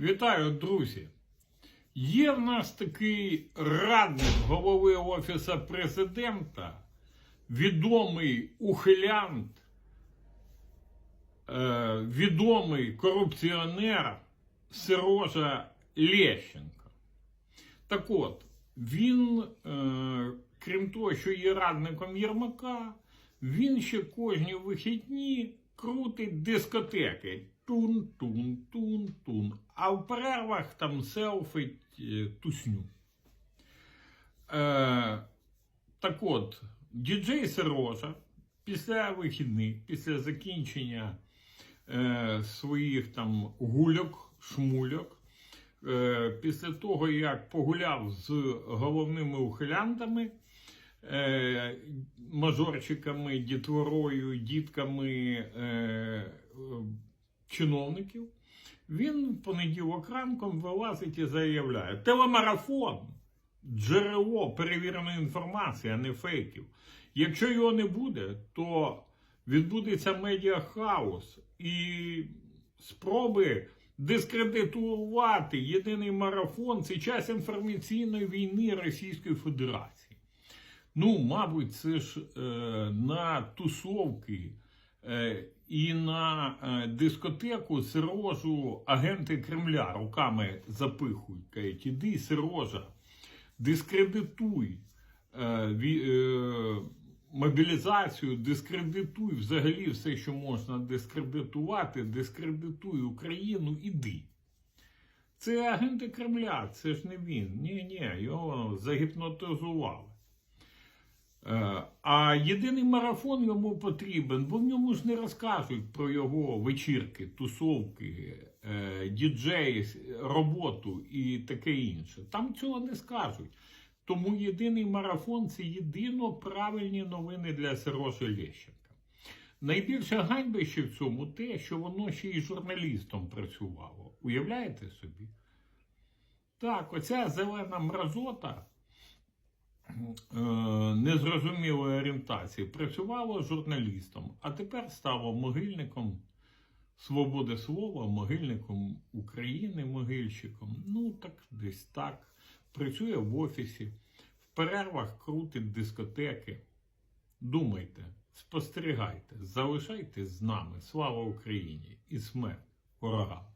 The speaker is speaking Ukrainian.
Вітаю, друзі! Є в нас такий радник голови Офісу президента, відомий ухилянт, е, відомий корупціонер Сирожа Лещенко. Так от, він, е, крім того, що є радником Єрмака, він ще кожні вихідні крутить дискотеки. Тун-тун-тун-тун. А в перервах там селфить е, тусню. Е, так от, діджей Сирожа після вихідних, після закінчення е, своїх там гульок, шмульок, е, після того, як погуляв з головними ухилянтами, е, мажорчиками, дітворою, дітками е, чиновників, він в понеділок ранком вилазить і заявляє: телемарафон, джерело перевіреної інформації, а не фейків. Якщо його не буде, то відбудеться медіахаос і спроби дискредитувати єдиний марафон це час інформаційної війни Російської Федерації. Ну, мабуть, це ж е, на тусовки е, і на е, дискотеку Сирожу агенти Кремля руками запихують. Кажуть, іди, Сирожа, дискредитуй е, е, мобілізацію, дискредитуй взагалі все, що можна дискредитувати, дискредитуй Україну, іди. Це агенти Кремля, це ж не він. Ні, ні, його загіпнотизували. Е, А єдиний марафон йому потрібен, бо в ньому ж не розкажуть про його вечірки, тусовки, е, діджеї, роботу і таке інше. Там цього не скажуть. Тому єдиний марафон це єдино правильні новини для Сирожа Лещенка. Найбільше ганьбище в цьому те, що воно ще й журналістом працювало. Уявляєте собі? Так, оця зелена мразота незрозумілої орієнтації працювало журналістом, а тепер стало могильником свободи слова, могильником України, могильщиком. Ну, так десь так. Працює в офісі, в перервах крутить дискотеки. Думайте, спостерігайте, залишайтесь з нами. Слава Україні і смерть ворогам!